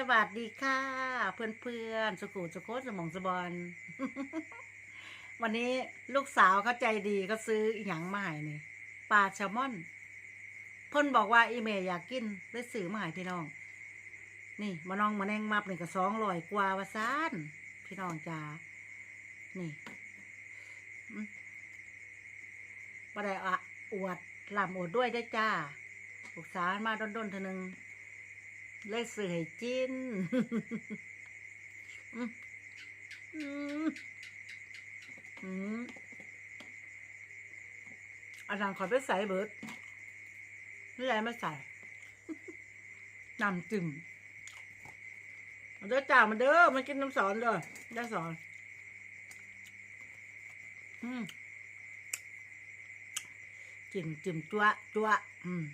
สวัสดีค่ะ เพื่อนเพื่อนๆสุขุสุโคสมองสบอน วันนี้ลูกสาวเขาใจดีก็ซื้ออีหยังมาให้นี่ปลาแซลมอนเพิ่นบอกว่าอีเมย์อยากกินได้ซื้อมาให้พี่น้อง นี่มาน้องมาแนงมับนี่ก็สองร้อยกว่าวาซานพี่น้องจ้านี่อืมบ่ได้อะอวดลำอวดด้วยได้จ้าลูกสาวมาด้นๆเทอนึง เลยซื้อให้จินอาจารย์ขอไปใส่เบิร์ดไม่ไรไม่ใส่น้ำจิ้มเอาเด้อจ่ามันเด้อมันกินน้ำสอนเด้อได้สอนอืมจิ้มจิ้มจัวจัวอืม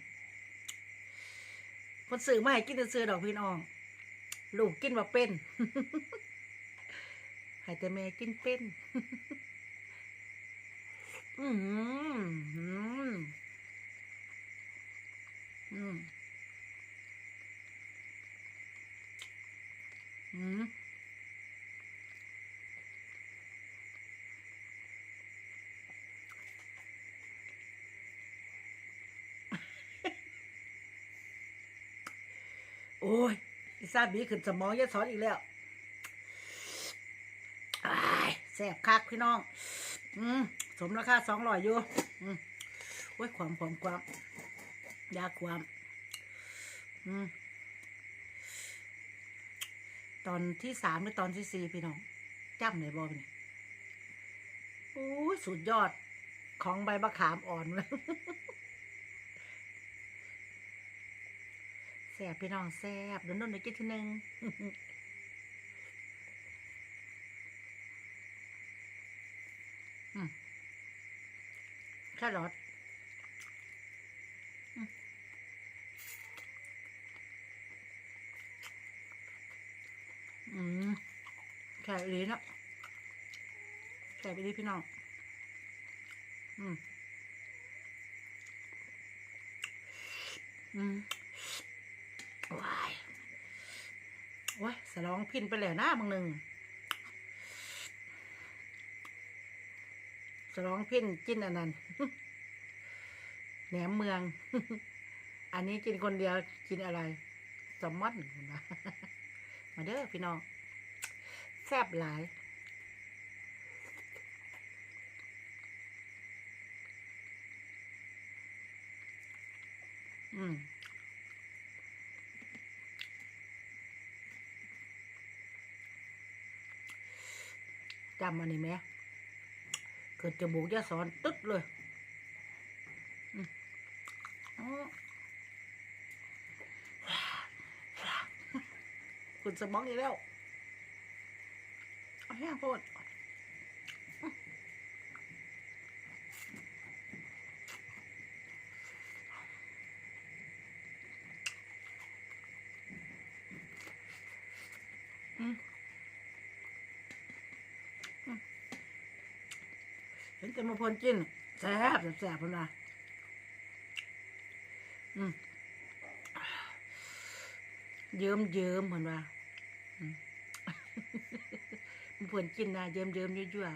คนซื้อมาให้กินซื้อดอกพี่น้อง ลูกกินว่าเป็นให้แต่แม่กินเป็น อืมอืมอืมอืม โอ้ยอีซาบีขึ้นสมองยะสอนอีกแล้วแซ่บคักพี่น้อง อืมสมราคาสองร้อยอยู่ อืมโอ้ยความความความยาความ อืมตอนที่สามหรือตอนที่สี่พี่น้องจำเลยบอนี่โอ้ยสุดยอดของใบมะขามอ่อนเลย แซ่ บพี่น้องแซ่บเดี๋ยวนุ่นเดี๋ยวกินทีหนึงแค่รอืมอืมแค่ลีนะแค่ไปดีพี่น้อง อืม อืม ว้ายโอ้ยสลองพินไปแล้วนะมึงหนึ่งสลองพินกินอันนั้นแหนมเมือง อันนี้กินคนเดียวกินอะไรสมมตินะมาเด้อพี่น้อง แซ่บหลาย อืม จำอันนี้ไหมเกิดจมูกยะสอนตึ๊ดเลยคุณสมองอีกแล้วเอาแห้งโพด เห็นแต่มาพลกินแซ่บแซ่บๆพุ่นว่าอืมเยิ้มเยิ้มพุ่นว่ามมาพลกินนะเยิ้มเยิ้มๆยั่วๆ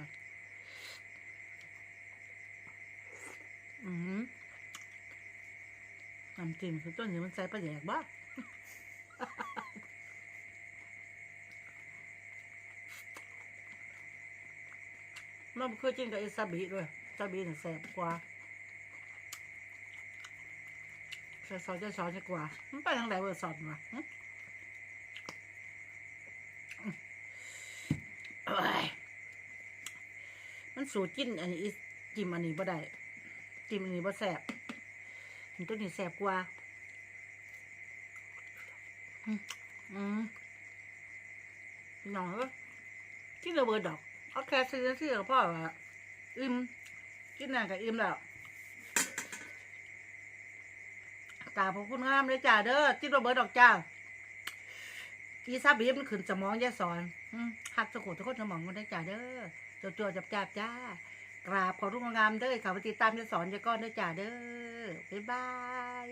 อืมน้ำจิ้มคือต้นนี้มันใส่ปลาแดกบ้า มันเคยกินกับไอซาบิด้วยซาบิเนี่ยแซ่บกว่าใส่ซอสจะซอสจะกว่า มันไปทางไหนเวอร์สอนวะหึเอ้ยมันสูตรกินอันนี้จิ้มอันนี้บ่ได้จิ้มอันนี้บ่แซ่บมันตัวนี้แซ่บกว่า อืมอืมพี่น้องเอ้ยกินระเบิดดอก เอาแค่ซื้อซื้อกับพ่อว่าอิ่มกินหน่ะกับอิ่มแล้วกาบขอบคุณงามเลยจ้าเด้อจิ้มระเบิดดอกจ้าอีซาบีมันขึ้นสมองยายสอนหักสะกดทุกคนสมองมันได้จ้าเด้อโจโจจับจับจ้ากราบขอบคุณงงามเด้อข่าวติดตามยายสอนยายก้อนเด้จ้าเด้อบ๊ายบาย